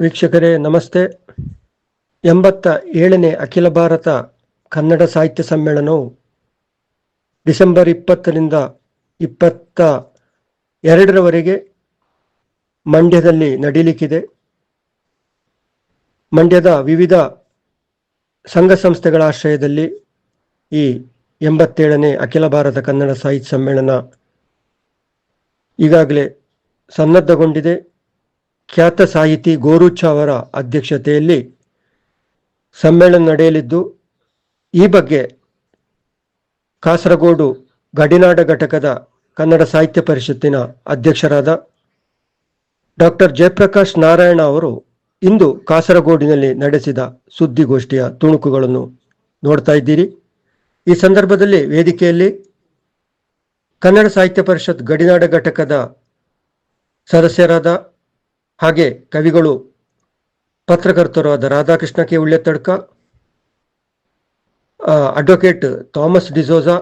ವೀಕ್ಷಕರೇ, ನಮಸ್ತೆ. ಎಂಬತ್ತ ಏಳನೇ ಅಖಿಲ ಭಾರತ ಕನ್ನಡ ಸಾಹಿತ್ಯ ಸಮ್ಮೇಳನವು ಡಿಸೆಂಬರ್ ಇಪ್ಪತ್ತರಿಂದ ಇಪ್ಪತ್ತ ಎರಡರವರೆಗೆ ಮಂಡ್ಯದಲ್ಲಿ ನಡೀಲಿಕ್ಕಿದೆ. ಮಂಡ್ಯದ ವಿವಿಧ ಸಂಘ ಸಂಸ್ಥೆಗಳ ಆಶ್ರಯದಲ್ಲಿ ಈ ಎಂಬತ್ತೇಳನೇ ಅಖಿಲ ಭಾರತ ಕನ್ನಡ ಸಾಹಿತ್ಯ ಸಮ್ಮೇಳನ ಈಗಾಗಲೇ ಸನ್ನದ್ಧಗೊಂಡಿದೆ. ಖ್ಯಾತ ಸಾಹಿತಿ ಗೋರುಚ್ಚ ಅವರ ಅಧ್ಯಕ್ಷತೆಯಲ್ಲಿ ಸಮ್ಮೇಳನ ನಡೆಯಲಿದ್ದು, ಈ ಬಗ್ಗೆ ಕಾಸರಗೋಡು ಗಡಿನಾಡ ಘಟಕದ ಕನ್ನಡ ಸಾಹಿತ್ಯ ಪರಿಷತ್ತಿನ ಅಧ್ಯಕ್ಷರಾದ ಡಾಕ್ಟರ್ ಜಯಪ್ರಕಾಶ್ ನಾರಾಯಣ ಅವರು ಇಂದು ಕಾಸರಗೋಡಿನಲ್ಲಿ ನಡೆಸಿದ ಸುದ್ದಿಗೋಷ್ಠಿಯ ತುಣುಕುಗಳನ್ನು ನೋಡ್ತಾ ಇದ್ದೀರಿ. ಈ ಸಂದರ್ಭದಲ್ಲಿ ವೇದಿಕೆಯಲ್ಲಿ ಕನ್ನಡ ಸಾಹಿತ್ಯ ಪರಿಷತ್ ಗಡಿನಾಡ ಘಟಕದ ಸದಸ್ಯರಾದ ಹಾಗೆ ಕವಿಗಳು ಪತ್ರಕರ್ತರು ಆದ Radhakrishna K Ulletaddka advocate Thomas D'Souza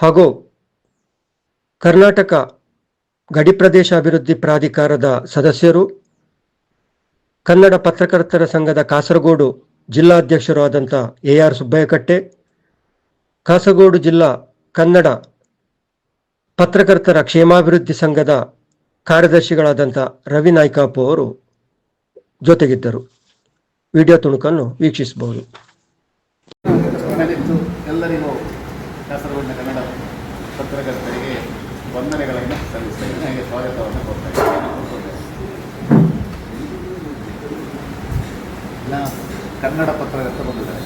ಹಾಗೂ ಕರ್ನಾಟಕ ಗಡಿ ಪ್ರದೇಶ ಅಭಿವೃದ್ಧಿ ಪ್ರಾಧಿಕಾರದ ಸದಸ್ಯರು, ಕನ್ನಡ ಪತ್ರಕರ್ತರ ಸಂಘದ ಕಾಸರಗೋಡು ಜಿಲ್ಲಾಧ್ಯಕ್ಷರು ಆದಂಥ ಎ ಆರ್ ಸುಬ್ಬಯ್ಯಕಟ್ಟೆ, ಕಾಸರಗೋಡು ಜಿಲ್ಲಾ ಕನ್ನಡ ಪತ್ರಕರ್ತರ ಕ್ಷೇಮಾಭಿವೃದ್ಧಿ ಸಂಘದ ಕಾರ್ಯದರ್ಶಿಗಳಾದಂಥ ರವಿ ನಾಯ್ಕಾಪು ಅವರು ಜೊತೆಗಿದ್ದರು. ವಿಡಿಯೋ ತುಣುಕನ್ನು ವೀಕ್ಷಿಸಬಹುದು. ಎಲ್ಲರಿಗೂ ಕಾಸರಗೋಡಿನ ಕನ್ನಡ ಪತ್ರಕರ್ತರಿಗೆ ವಂದನೆಗಳನ್ನು ಸಲ್ಲಿಸ್ತಾ ಇದ್ದೀನಿ. ಹಾಗೆ ಸ್ವಾಗತವನ್ನು ಕೊಡ್ತಾ ಇದ್ದೀನಿ. ಕನ್ನಡ ಪತ್ರಕರ್ತ ಬಂದಿದ್ದಾರೆ.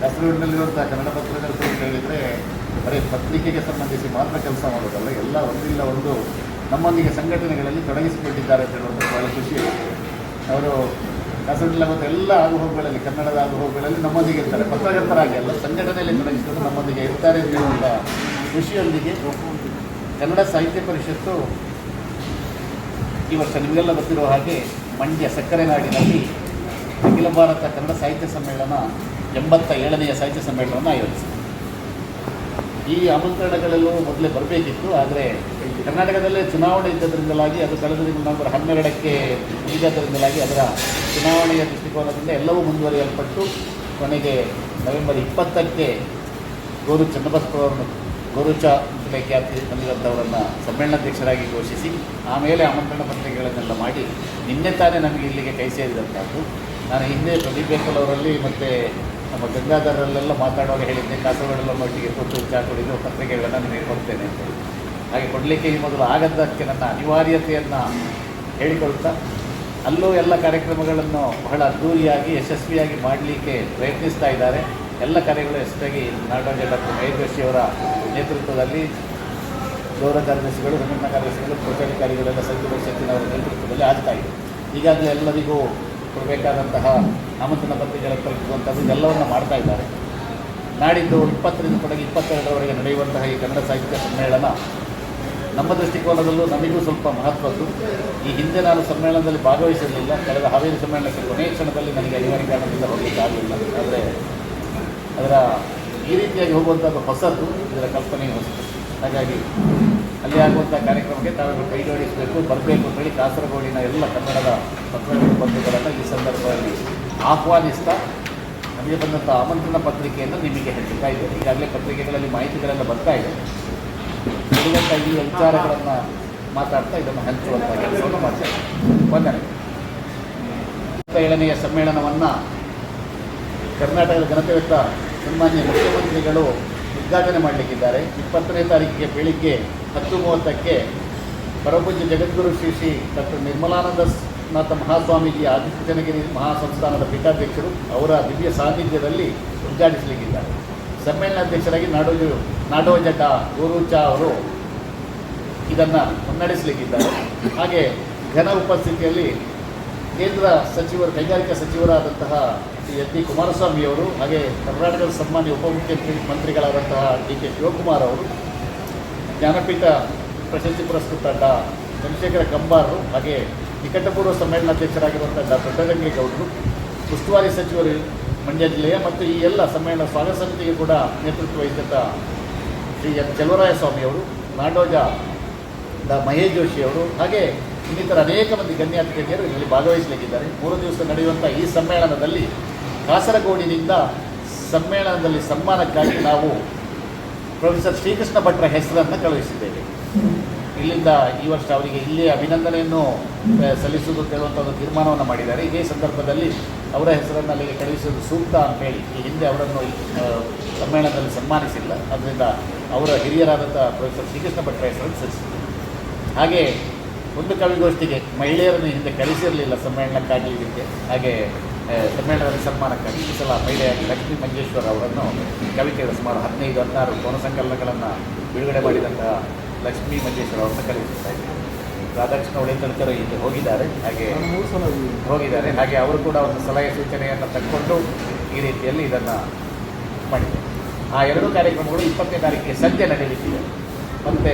ಕಾಸರಗೋಡಿನಲ್ಲಿರುವಂಥ ಕನ್ನಡ ಪತ್ರಕರ್ತರು ಹೇಳಿದರೆ ಬರೀ ಪತ್ರಿಕೆಗೆ ಸಂಬಂಧಿಸಿ ಮಾತ್ರ ಕೆಲಸ ಮಾಡೋದಲ್ಲ, ಎಲ್ಲ ಒಂದಿಲ್ಲ ಒಂದು ನಮ್ಮೊಂದಿಗೆ ಸಂಘಟನೆಗಳಲ್ಲಿ ತೊಡಗಿಸಿಕೊಂಡಿದ್ದಾರೆ ಅಂತ ಹೇಳುವಂಥ ಬಹಳ ಖುಷಿ ಅವರು ಅವರು ಮತ್ತು ಎಲ್ಲ ಆಗುಹೋಗುಗಳಲ್ಲಿ ಕನ್ನಡದ ಆಗುಹೋಗುಗಳಲ್ಲಿ ನಮ್ಮೊಂದಿಗೆ ಇರ್ತಾರೆ. ಪತ್ರಕರ್ತರಾಗಿ ಅಲ್ಲ, ಸಂಘಟನೆಯಲ್ಲಿ ತೊಡಗಿಸಿಕೊಂಡು ನಮ್ಮೊಂದಿಗೆ ಇರ್ತಾರೆ ಅಂತ ಹೇಳುವಂಥ ಖುಷಿಯೊಂದಿಗೆ ಕನ್ನಡ ಸಾಹಿತ್ಯ ಪರಿಷತ್ತು ಈ ವರ್ಷ ನಿಮಗೆಲ್ಲ ಗೊತ್ತಿರುವ ಹಾಗೆ ಮಂಡ್ಯ ಸಕ್ಕರೆ ನಾಡಿನಲ್ಲಿ ಅಖಿಲ ಭಾರತ ಕನ್ನಡ ಸಾಹಿತ್ಯ ಸಮ್ಮೇಳನ ಎಂಬತ್ತ ಏಳನೆಯ ಸಾಹಿತ್ಯ ಸಮ್ಮೇಳನವನ್ನು ಆಯೋಜಿಸಿದೆ. ಈ ಆಮಂತ್ರಣಗಳೆಲ್ಲೂ ಮೊದಲೇ ಬರಬೇಕಿತ್ತು, ಆದರೆ ಕರ್ನಾಟಕದಲ್ಲೇ ಚುನಾವಣೆ ಇದ್ದದ್ರಿಂದಲಾಗಿ ಅದು ಕಳೆದ ನವೆಂಬರ್ ಹನ್ನೆರಡಕ್ಕೆ ಇದ್ದದರಿಂದಲಾಗಿ ಅದರ ಚುನಾವಣೆಯ ದೃಷ್ಟಿಕೋನದಿಂದ ಎಲ್ಲವೂ ಮುಂದುವರಿಯಲ್ಪಟ್ಟು ಕೊನೆಗೆ ನವೆಂಬರ್ ಇಪ್ಪತ್ತಕ್ಕೆ ಗೋರು ಚನ್ನಬಸವರನ್ನು ಗೋರುಚ ಅಂತಲೇ ಖ್ಯಾತಿ ಹೊಂದಿದಂಥವರನ್ನು ಸಮ್ಮೇಳನಾಧ್ಯಕ್ಷರಾಗಿ ಘೋಷಿಸಿ, ಆಮೇಲೆ ಆಮಂತ್ರಣ ಪತ್ರಿಕೆಗಳನ್ನೆಲ್ಲ ಮಾಡಿ, ನಿನ್ನೆ ತಾನೇ ನಮಗೆ ಇಲ್ಲಿಗೆ ಕೈ ಸೇರಿದಂಥದ್ದು ನಾನು ಹಿಂದೆ ಪ್ರದೀಪ್ ಬೇಕಲ್ ಅವರಲ್ಲಿ ಮತ್ತು ನಮ್ಮ ಗಂಗಾಧರಲ್ಲೆಲ್ಲ ಮಾತಾಡುವಾಗ ಹೇಳಿದ್ದೆ, ಕಾಸರಗೋಡೆಲ್ಲ ಮಟ್ಟಿಗೆ ಕೊಟ್ಟು ಚಾ ಕುಡಿದು ಪತ್ರಿಕೆಗಳನ್ನು ನಿಮಗೆ ಕೊಡ್ತೇನೆ ಅಂತ ಹಾಗೆ ಕೊಡಲಿಕ್ಕೆ ಈ ಮೊದಲು ಆಗದ್ದಕ್ಕೆ ನನ್ನ ಅನಿವಾರ್ಯತೆಯನ್ನು ಹೇಳಿಕೊಳ್ತಾ ಅಲ್ಲೂ ಎಲ್ಲ ಕಾರ್ಯಕ್ರಮಗಳನ್ನು ಬಹಳ ಅದ್ದೂರಿಯಾಗಿ, ಯಶಸ್ವಿಯಾಗಿ ಮಾಡಲಿಕ್ಕೆ ಪ್ರಯತ್ನಿಸ್ತಾ ಇದ್ದಾರೆ. ಎಲ್ಲ ಕಾರ್ಯಗಳು ಯಶಸ್ವಿಯಾಗಿ ನಾಡೋಜ ಡಾಕ್ಟರ್ ಮಹೇಶ್ ಅವರ ನೇತೃತ್ವದಲ್ಲಿ, ಗೌರವ ಕಾರ್ಯದರ್ಶಿಗಳು, ಸಂಘಟನಾ ಕಾರ್ಯದರ್ಶಿಗಳು ಕೋಶಾಧಿಕಾರಿಗಳೆಲ್ಲ ಸಂಘ ಶೆಟ್ಟಿನವರ ನೇತೃತ್ವದಲ್ಲಿ ಆಗ್ತಾ ಇದೆ. ಈಗಾಗಲೇ ಎಲ್ಲರಿಗೂ ಕೊಡಬೇಕಾದಂತಹ ಆಮಂತ್ರಣ ಪತ್ರಿಕೆಗಳ ತಲುಪುವಂಥದ್ದು ಎಲ್ಲವನ್ನು ಮಾಡ್ತಾ ಇದ್ದಾರೆ. ನಾಡಿದ್ದು ಇಪ್ಪತ್ತರಿಂದ ತೊಡಗಿ ಇಪ್ಪತ್ತೆರಡರವರೆಗೆ ನಡೆಯುವಂತಹ ಈ ಕನ್ನಡ ಸಾಹಿತ್ಯ ಸಮ್ಮೇಳನ ನಮ್ಮ ದೃಷ್ಟಿಕೋನದಲ್ಲೂ ನಮಗೂ ಸ್ವಲ್ಪ ಮಹತ್ವದ್ದು. ಈ ಹಿಂದೆ ನಾನು ಸಮ್ಮೇಳನದಲ್ಲಿ ಭಾಗವಹಿಸಿರಲಿಲ್ಲ. ಕಳೆದ ಹಾವೇರಿ ಸಮ್ಮೇಳನಕ್ಕೆ ಕೊನೆಯ ಕ್ಷಣದಲ್ಲಿ ನನಗೆ ಅನಿವಾರ್ಯ ಕಾರಣದಿಂದ ಹೋಗಲಿಕ್ಕೆ ಆಗಲಿಲ್ಲ. ಆದರೆ ಅದರ ಈ ರೀತಿಯಾಗಿ ಹೋಗುವಂಥದ್ದು ಹೊಸದು ಇದರ ಕಲ್ಪನೆ ಹೊಸದು ಹಾಗಾಗಿ ಅಲ್ಲಿ ಆಗುವಂಥ ಕಾರ್ಯಕ್ರಮಕ್ಕೆ ತಾವೆಲ್ಲ ಕೈ ಜೋಡಿಸಬೇಕು. ಬರಬೇಕು ಅಂತ ಹೇಳಿ ಕಾಸರಗೋಡಿನ ಎಲ್ಲ ಕನ್ನಡದ ಪತ್ರಗಳು ಬಂಧುಗಳನ್ನು ಈ ಸಂದರ್ಭದಲ್ಲಿ ಆಹ್ವಾನಿಸ್ತಾ ನಮಗೆ ಬಂದಂಥ ಆಮಂತ್ರಣ ಪತ್ರಿಕೆಯನ್ನು ನಿಮಗೆ ಹೇಳ್ತಾ ಇದೆ ಈಗಾಗಲೇ ಪತ್ರಿಕೆಗಳಲ್ಲಿ ಮಾಹಿತಿಗಳೆಲ್ಲ ಬರ್ತಾ ಇದೆ. ಉಳಿದಂಥ ಈ ವಿಚಾರಗಳನ್ನು ಮಾತಾಡ್ತಾ ಇದನ್ನು ಹಂಚುವಂಥ ಕೆಲಸವನ್ನು ಮಾಡ್ತೇವೆ ವಂದನೆ ಏಳನೆಯ ಸಮ್ಮೇಳನವನ್ನು ಕರ್ನಾಟಕದ ಜನತೆವೆತ್ತ ಸನ್ಮಾನ್ಯ ಮುಖ್ಯಮಂತ್ರಿಗಳು ಉದ್ಘಾಟನೆ ಮಾಡಲಿಕ್ಕಿದ್ದಾರೆ. ಇಪ್ಪತ್ತನೇ ತಾರೀಕಿಗೆ ಬೆಳಿಗ್ಗೆ ಹತ್ತು ಮೂವತ್ತಕ್ಕೆ ಪರಪೂಜ್ಯ ಜಗದ್ಗುರು ಶ್ರೀ ಶ್ರೀ ಡಾಕ್ಟರ್ ನಿರ್ಮಲಾನಂದ ನಾಥ ಮಹಾಸ್ವಾಮೀಜಿ ಆದಿತ್ಯನಗಿರಿ ಮಹಾಸಂಸ್ಥಾನದ ಪೀಠಾಧ್ಯಕ್ಷರು ಅವರ ದಿವ್ಯ ಸಾನ್ನಿಧ್ಯದಲ್ಲಿ ಉದ್ಘಾಟಿಸಲಿಕ್ಕಿದ್ದಾರೆ ಸಮ್ಮೇಳನಾಧ್ಯಕ್ಷರಾಗಿ ನಾಡೋಜು ನಾಡೋಜ ಡಾ ಗೋರುಚ ಅವರು ಇದನ್ನು ಮುನ್ನಡೆಸಲಿಕ್ಕಿದ್ದಾರೆ ಹಾಗೆ ಘನ ಉಪಸ್ಥಿತಿಯಲ್ಲಿ ಕೇಂದ್ರ ಸಚಿವರು, ಕೈಗಾರಿಕಾ ಸಚಿವರಾದಂತಹ ಎಚ್ ಡಿ ಕುಮಾರಸ್ವಾಮಿಯವರು ಹಾಗೆ ಕರ್ನಾಟಕದ ಸನ್ಮಾನ್ಯ ಉಪಮುಖ್ಯಮಂತ್ರಿ ಮಂತ್ರಿಗಳಾದಂತಹ ಡಿ ಕೆ ಶಿವಕುಮಾರ್ ಅವರು ಜ್ಞಾನಪೀಠ ಪ್ರಶಸ್ತಿ ಪುರಸ್ಕೃತ ಡಾ. ಚಂದ್ರಶೇಖರ ಕಂಬಾರರು ಹಾಗೆ ನಿಕಟಪೂರ್ವ ಸಮ್ಮೇಳನಾಧ್ಯಕ್ಷರಾಗಿರುವಂಥ ಡಾ. ದೊಡ್ಡರಂಗೇಗೌಡರು ಉಸ್ತುವಾರಿ ಸಚಿವರು ಮಂಡ್ಯ ಜಿಲ್ಲೆಯ ಮತ್ತು ಈ ಎಲ್ಲ ಸಮ್ಮೇಳನ ಸ್ವಾಗತ ಸಮಿತಿಗೆ ಕೂಡ ನೇತೃತ್ವ ವಹಿಸಿದ್ದ ಶ್ರೀ ಎನ್ ಚಲುವರಾಯ ಸ್ವಾಮಿಯವರು ನಾಡೋಜ ಡಾ. ಮಹೇಶ್ ಜೋಶಿ ಅವರು, ಹಾಗೆ ಇನ್ನಿತರ ಅನೇಕ ಮಂದಿ ಗಣ್ಯಾತಿ ಗಣ್ಯರು ಇದರಲ್ಲಿ ಭಾಗವಹಿಸಲಿಕ್ಕಿದ್ದಾರೆ ಮೂರು ದಿವಸ ನಡೆಯುವಂಥ ಈ ಸಮ್ಮೇಳನದಲ್ಲಿ ಕಾಸರಗೋಡಿನಿಂದ ಸಮ್ಮೇಳನದಲ್ಲಿ ಸನ್ಮಾನಕ್ಕಾಗಿ ನಾವು ಪ್ರೊಫೆಸರ್ ಶ್ರೀಕೃಷ್ಣ ಭಟ್ರ ಹೆಸರನ್ನು ಕಳುಹಿಸಿದ್ದೇವೆ. ಇಲ್ಲಿಂದ ಈ ವರ್ಷ ಅವರಿಗೆ ಇಲ್ಲಿ ಅಭಿನಂದನೆಯನ್ನು ಸಲ್ಲಿಸುವುದು ಕೇಳುವಂಥ ಒಂದು ತೀರ್ಮಾನವನ್ನು ಮಾಡಿದ್ದಾರೆ. ಇದೇ ಸಂದರ್ಭದಲ್ಲಿ ಅವರ ಹೆಸರನ್ನು ಅಲ್ಲಿಗೆ ಕಳುಹಿಸುವುದು ಸೂಕ್ತ ಅಂತೇಳಿ ಈ ಹಿಂದೆ ಅವರನ್ನು ಸಮ್ಮೇಳನದಲ್ಲಿ ಸನ್ಮಾನಿಸಿಲ್ಲ. ಅದರಿಂದ ಅವರ ಹಿರಿಯರಾದಂಥ ಪ್ರೊಫೆಸರ್ ಶ್ರೀಕೃಷ್ಣ ಭಟ್ರ ಹೆಸರನ್ನು ಸಲ್ಲಿಸಿದ್ದಾರೆ ಹಾಗೆ ಒಂದು ಕವಿಗೋಷ್ಠಿಗೆ ಮಹಿಳೆಯರನ್ನು ಹಿಂದೆ ಕಳಿಸಿರಲಿಲ್ಲ ಸಮ್ಮೇಳನಕ್ಕಾಗಿ ಇದಕ್ಕೆ ಹಾಗೆ ಸಮ್ಮೇಳನದಲ್ಲಿ ಸನ್ಮಾನಕ್ಕಾಗಿ ಈ ಸಲ ಮಹಿಳೆಯಾಗಿ ಲಕ್ಷ್ಮೀ ಮಂಜೇಶ್ವರ್ ಅವರನ್ನು ಕವಿತೆಯ ಸುಮಾರು ಹದಿನೈದು, ಹದಿನಾರು ಕೋನ ಸಂಕಲನಗಳನ್ನು ಬಿಡುಗಡೆ ಮಾಡಿದಂತಹ ಲಕ್ಷ್ಮೀ ಮಂಜೇಶ್ವರ ಅವರನ್ನು ಕರೆಯುತ್ತಾ ರಾಧಾಕೃಷ್ಣ ರಾಧಾಕೃಷ್ಣ ಒಡೆತಳ್ಕರ್ ಇಲ್ಲಿ ಹೋಗಿದ್ದಾರೆ. ಹಾಗೆ ಹೋಗಿದ್ದಾರೆ. ಹಾಗೆ ಅವರು ಕೂಡ ಒಂದು ಸಲಹೆ ಸೂಚನೆಯನ್ನು ತಕ್ಕೊಂಡು ಈ ರೀತಿಯಲ್ಲಿ ಇದನ್ನು ಮಾಡಿದ್ದಾರೆ. ಆ ಎರಡೂ ಕಾರ್ಯಕ್ರಮಗಳು ಇಪ್ಪತ್ತನೇ ತಾರೀಕಿಗೆ ಸಂಜೆ ನಡೆಯಲಿಕ್ಕಿದೆ. ಮತ್ತು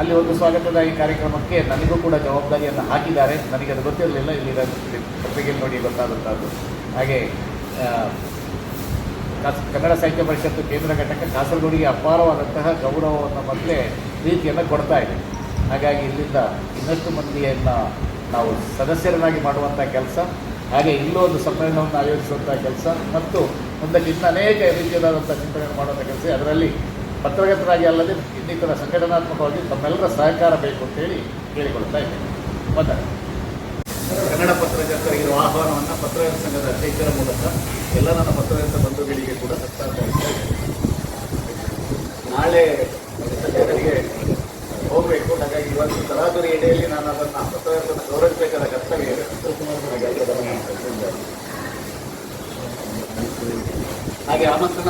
ಅಲ್ಲಿ ಒಂದು ಸ್ವಾಗತದ ಈ ಕಾರ್ಯಕ್ರಮಕ್ಕೆ ನನಗೂ ಕೂಡ ಜವಾಬ್ದಾರಿಯನ್ನು ಹಾಕಿದ್ದಾರೆ. ನನಗೆ ಅದು ಗೊತ್ತಿರಲಿಲ್ಲ, ಇಲ್ಲಿ ಪತ್ರಿಕೆಯಲ್ಲಿ ನೋಡಿ ಗೊತ್ತಾದಂಥದ್ದು. ಹಾಗೆ ಕನ್ನಡ ಸಾಹಿತ್ಯ ಪರಿಷತ್ತು ಕೇಂದ್ರ ಘಟಕ ಕಾಸರಗೋಡಿಗೆ ಅಪಾರವಾದಂತಹ ಗೌರವವನ್ನು ಮೊದಲೇ ರೀತಿಯನ್ನು ಕೊಡ್ತಾ ಇದೆ. ಹಾಗಾಗಿ ಇಲ್ಲಿಂದ ಇನ್ನಷ್ಟು ಮಂದಿಯನ್ನು ನಾವು ಸದಸ್ಯರನ್ನಾಗಿ ಮಾಡುವಂಥ ಕೆಲಸ, ಹಾಗೆ ಇಲ್ಲೂ ಒಂದು ಸಮ್ಮೇಳನವನ್ನು ಆಯೋಜಿಸುವಂಥ ಕೆಲಸ, ಮತ್ತು ಮುಂದಕ್ಕೆ ಅನೇಕ ರೀತಿಯಾದಂಥ ಚಿಂತನೆಯನ್ನು ಮಾಡುವಂಥ ಕೆಲಸ ಅದರಲ್ಲಿ ಪತ್ರಕರ್ತರಾಗಿ ಅಲ್ಲದೆ ಇನ್ನಿತರ ಸಂಘಟನಾತ್ಮಕವಾಗಿ ತಮ್ಮೆಲ್ಲರ ಸಹಕಾರ ಬೇಕು ಅಂತೇಳಿ ಕೇಳಿಕೊಳ್ತಾ ಇದ್ದೇನೆ. ಮತ್ತೆ ಕನ್ನಡ ಪತ್ರಕರ್ತರಿಗಿರುವ ಆಹ್ವಾನವನ್ನು ಪತ್ರಕರ್ತ ಸಂಘದ ಅಧ್ಯಕ್ಷರ ಮೂಲಕ ಎಲ್ಲ ನನ್ನ ಪತ್ರಕರ್ತ ಬಂಧುಗಳಿಗೆ ಕೂಡ ಇದ್ದೇನೆ. ನಾಳೆ ಸಂಘಟನೆಗೆ ಹೋಗಬೇಕು. ಹಾಗಾಗಿ ಇವತ್ತು ತರಾತುರಿ ಎಡೆಯಲ್ಲಿ ನಾನು ಅದನ್ನು ಪತ್ರಕರ್ತನ ಗೌರವಿಸಬೇಕಾದ ಕರ್ತವ್ಯ ಇದೆ. ಹಾಗೆ ಆಮಂತ್ರಣ